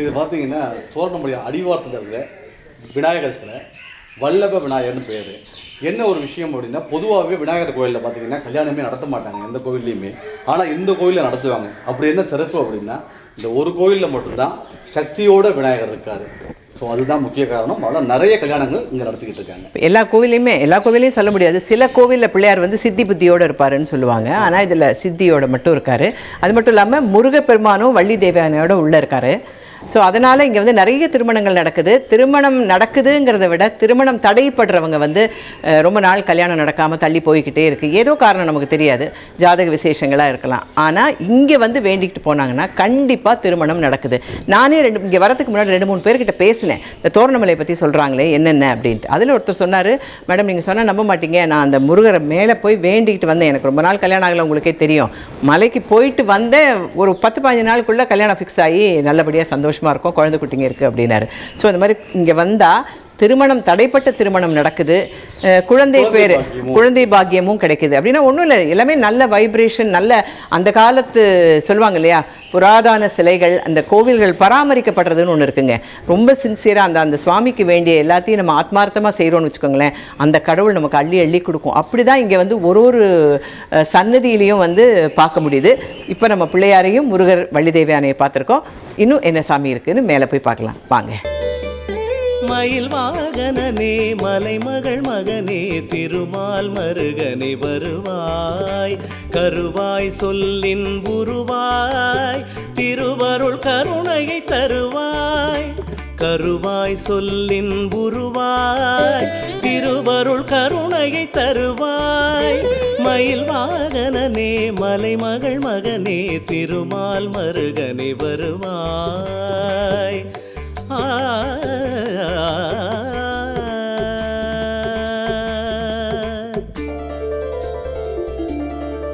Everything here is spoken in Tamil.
இது பார்த்தீங்கன்னா தோரணமுடைய அடிவாரத்தில் இருக்கிற விநாயகரத்தில் வல்லப விநாயகர்னு பேர். என்ன ஒரு விஷயம் அப்படின்னா பொதுவாகவே விநாயகர் கோயிலில் பார்த்தீங்கன்னா கல்யாணமே நடத்த மாட்டாங்க எந்த கோவில்லையுமே. ஆனால் இந்த கோயிலில் நடத்துவாங்க. அப்படி என்ன சிறப்பு அப்படின்னா இந்த ஒரு கோயிலில் மட்டும்தான் சக்தியோட விநாயகர் இருக்கார். ஸோ அதுதான் முக்கிய காரணம். அதனால் நிறைய கல்யாணங்கள் இங்கே நடத்திக்கிட்டு இருக்காங்க. எல்லா கோவிலையுமே எல்லா கோவிலையும் சொல்ல முடியாது. சில கோவிலில் பிள்ளையார் வந்து சித்தி புத்தியோடு இருப்பாருன்னு சொல்லுவாங்க. ஆனால் இதில் சித்தியோட மட்டும் இருக்காரு. அது மட்டும் இல்லாமல் முருகப்பெருமானும் வள்ளி தேவியானையோட உள்ளே இருக்காரு. ஸோ அதனால் இங்கே வந்து நிறைய திருமணங்கள் நடக்குது. திருமணம் நடக்குதுங்கிறத விட திருமணம் தடைப்படுறவங்க வந்து ரொம்ப நாள் கல்யாணம் நடக்காமல் தள்ளி போய்க்கிட்டே இருக்குது ஏதோ காரணம் நமக்கு தெரியாது. ஜாதக விசேஷங்களாக இருக்கலாம். ஆனால் இங்கே வந்து வேண்டிக்கிட்டு போனாங்கன்னா கண்டிப்பாக திருமணம் நடக்குது. நானே ரெண்டு இங்கே வரதுக்கு முன்னாடி ரெண்டு மூணு பேர்கிட்ட பேசினேன். இந்த தோரணமலையை பற்றி சொல்கிறாங்களே என்னென்ன அப்படின்ட்டு. அதில் ஒருத்தர் சொன்னார் மேடம் நீங்கள் சொன்னால் நம்ப மாட்டீங்க. நான் அந்த முருகரை மேலே போய் வேண்டிக்கிட்டு வந்தேன். எனக்கு ரொம்ப நாள் கல்யாணம் ஆகலை உங்களுக்கே தெரியும். மலைக்கு போயிட்டு வந்தேன். ஒரு பத்து பதினஞ்சு நாளுக்குள்ளே கல்யாணம் ஃபிக்ஸ் ஆகி நல்லபடியாக சந்தோஷம் சந்தோஷமாக இருக்கும். குழந்தை குட்டிங்க இருக்குது அப்படின்னாரு. ஸோ இந்த மாதிரி இங்கே வந்தால் திருமணம் தடைப்பட்ட திருமணம் நடக்குது. குழந்தை பேர். குழந்தை பாக்கியமும் கிடைக்குது. அப்படின்னா ஒன்றும் இல்லை எல்லாமே நல்ல வைப்ரேஷன் நல்ல அந்த காலத்து சொல்லுவாங்க இல்லையா? புராதன சிலைகள் அந்த கோவில்கள் பராமரிக்கப்படுறதுன்னு ஒன்று இருக்குங்க. ரொம்ப சின்சியராக அந்த அந்த சுவாமிக்கு வேண்டிய எல்லாத்தையும் நம்ம ஆத்மார்த்தமாக செய்கிறோம்னு வச்சுக்கோங்களேன். அந்த கடவுள் நமக்கு அள்ளி அள்ளி கொடுக்கும். அப்படி தான் இங்கே வந்து ஒரு ஒரு சன்னதியிலையும் வந்து பார்க்க முடியுது. இப்போ நம்ம பிள்ளையாரையும் முருகர் வள்ளிதேவியானையை பார்த்துருக்கோம். இன்னும் என்ன சாமி இருக்குன்னு மேலே போய் பார்க்கலாம். வாங்க. மயில் வாகனனே மலைமகள் மகனே திருமால் மருகனே வருவாய். கருவாய் சொல்லின் உருவாய் திருவருள் கருணையை தருவாய். கருவாய் சொல்லின் உருவாய் திருவருள் கருணையை தருவாய். மயில் வாகனனே மலைமகள் மகனே திருமால் மருகனே வருவாய். ஆ